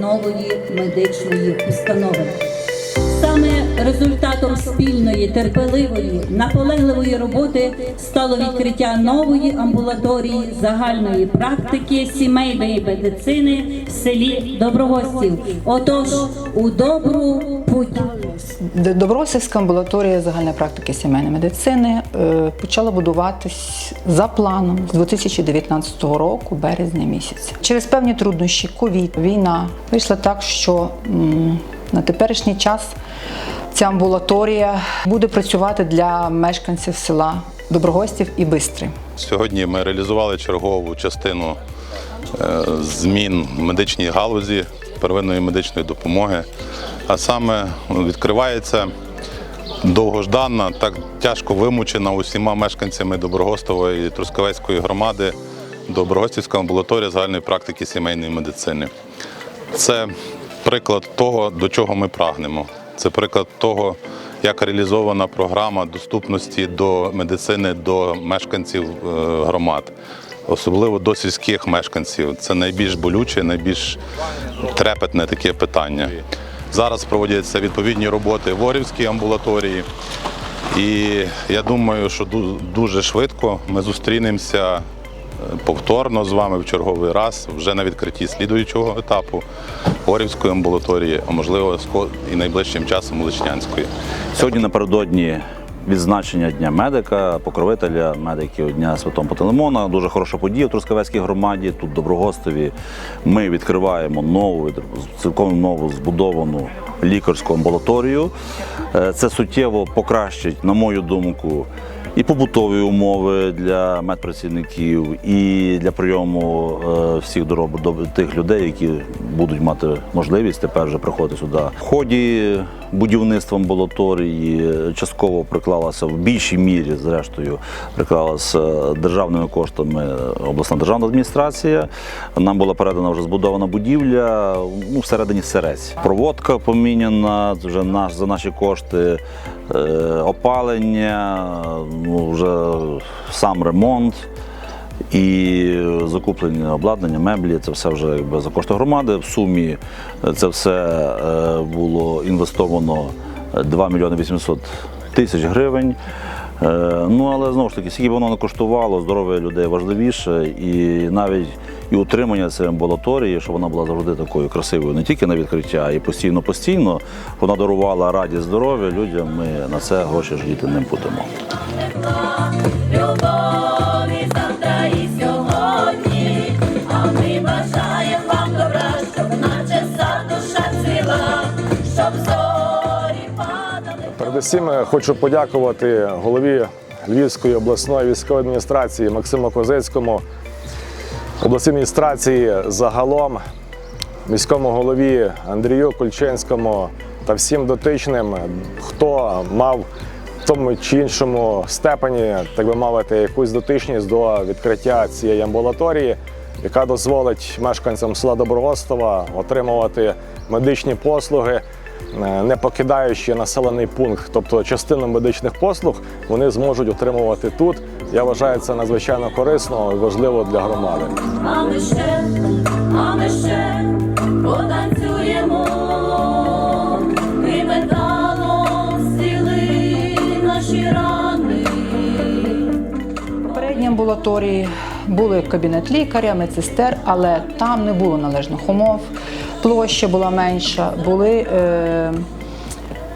нової медичної установи. Саме результатом спільної, терпеливої, наполегливої роботи стало відкриття нової амбулаторії загальної практики сімейної медицини в селі Доброгостів. Отож, у добру путь. Добросівська амбулаторія загальної практики сімейної медицини е, почала будуватись за планом з 2019 року, березня місяця. Через певні труднощі, ковід, війна вийшло так, що на теперішній час ця амбулаторія буде працювати для мешканців села Доброгостів і Бистри. Сьогодні ми реалізували чергову частину е, змін в медичній галузі первинної медичної допомоги. А саме відкривається довгожданна, так тяжко вимучена усіма мешканцями Доброгостової і Трускавецької громади Доброгостівська амбулаторія загальної практики сімейної медицини. Це приклад того, до чого ми прагнемо. Це приклад того, як реалізована програма доступності до медицини до мешканців е, громад, особливо до сільських мешканців. Це найбільш болюче, найбільш трепетне таке питання. Зараз проводяться відповідні роботи в Орівській амбулаторії. І я думаю, що дуже швидко ми зустрінемося е, повторно з вами в черговий раз, вже на відкритті слідуючого етапу Орівської амбулаторії, а можливо і найближчим часом Личнянської. Сьогодні напередодні відзначення Дня медика, покровителя медиків Дня Святого Пантелеймона. Дуже хороша подія в Трускавецькій громаді. Тут Доброгостові ми відкриваємо нову, цілком нову збудовану лікарську амбулаторію. Е, Це суттєво покращить, на мою думку, і побутові умови для медпрацівників, і для прийому е, всіх дороб до тих людей, які будуть мати можливість тепер вже приходити сюди. В ході будівництва амбулаторії частково приклалася в більшій мірі, зрештою, приклалася державними коштами обласна державна адміністрація. Нам була передана вже збудована будівля ну, всередині Серець. Проводка поміняна вже наш за наші кошти. е, Опалення, ну, вже сам ремонт і закуплення обладнання, меблі це все вже якби за кошти громади. В сумі це все е, було інвестовано 2 мільйони 800 тисяч гривень. Е, Ну але знову ж таки, скільки б воно не коштувало, здоров'я людей важливіше, і навіть і утримання цієї амбулаторії, щоб вона була завжди такою красивою, не тільки на відкриття, й постійно-постійно. Вона дарувала радість здоров'я людям. Ми на це гроші жаліти не будемо. Передусім е, хочу подякувати голові Львівської обласної військової адміністрації Максиму Козицькому, обласній адміністрації загалом, міському голові Андрію Кульчинському та всім дотичним, хто мав в тому чи іншому степені, так би мовити, якусь дотичність до відкриття цієї амбулаторії, яка дозволить мешканцям села Доброгостова отримувати медичні послуги не покидаючи населений пункт, тобто частину медичних послуг вони зможуть отримувати тут. Я вважаю це надзвичайно корисно і важливо для громади. А ми ще, а ми ще потанцюємо, ми металом наші рани. В попередній амбулаторії були кабінет лікаря, медсестер, але там не було належних умов, площа була менша, були, е,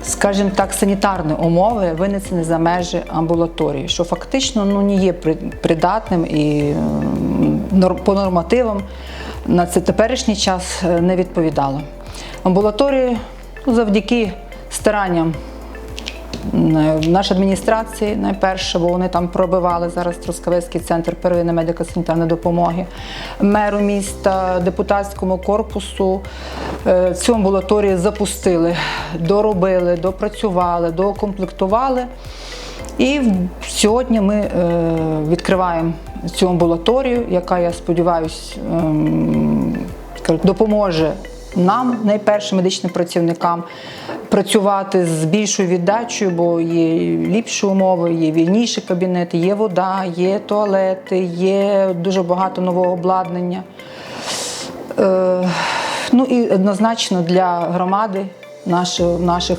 скажімо так, санітарні умови винесені за межі амбулаторії, що фактично ну, не є при- придатним і по нормативам на це теперішній час е, не відповідало. Амбулаторії ну, завдяки старанням нашій адміністрації найперше, бо вони там пробивали зараз Трускавецький центр первинної медико-санітарної допомоги, меру міста, депутатському корпусу. Е, Цю амбулаторію запустили, доробили, допрацювали, доукомплектували. І сьогодні ми е, відкриваємо цю амбулаторію, яка, я сподіваюся, допоможе нам, найперше медичним працівникам, працювати з більшою віддачею, бо є ліпші умови, є вільніші кабінети, є вода, є туалети, є дуже багато нового обладнання. Е, ну і однозначно для громади наших,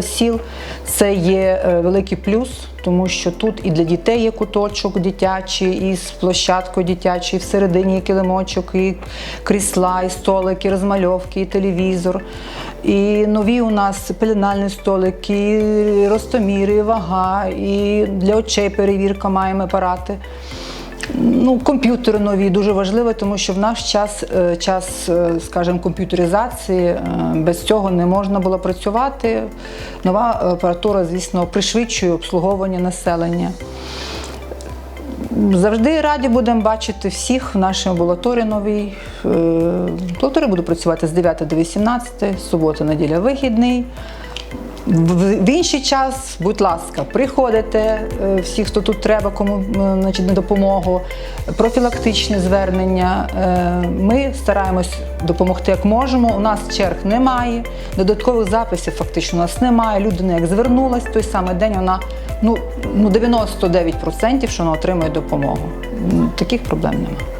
сіл це є е, великий плюс, тому що тут і для дітей є куточок дитячий, і з площадкою дитячою, і всередині є килимочок, і крісла, і столики, і розмальовки, і телевізор. І нові у нас пеленальні столики, і ростоміри, і вага, і для очей перевірка маємо апарати. Ну, комп'ютери нові дуже важливо, тому що в наш час, е, час, е, скажімо, комп'ютеризації, е, без цього не можна було працювати. Нова апаратура, звісно, пришвидшує обслуговування населення. Завжди раді будемо бачити всіх в нашій амбулаторії новій. Амбулаторія буде працювати з 9 до 18, субота, неділя вихідний. В інший час, будь ласка, приходите е, всі, хто тут треба, кому значить, на допомогу, профілактичне звернення. Е, Ми стараємось допомогти як можемо. У нас черг немає, додаткових записів фактично у нас немає. Людина як звернулась той самий день, вона ну, ну 99% що вона отримує допомогу. Таких проблем немає.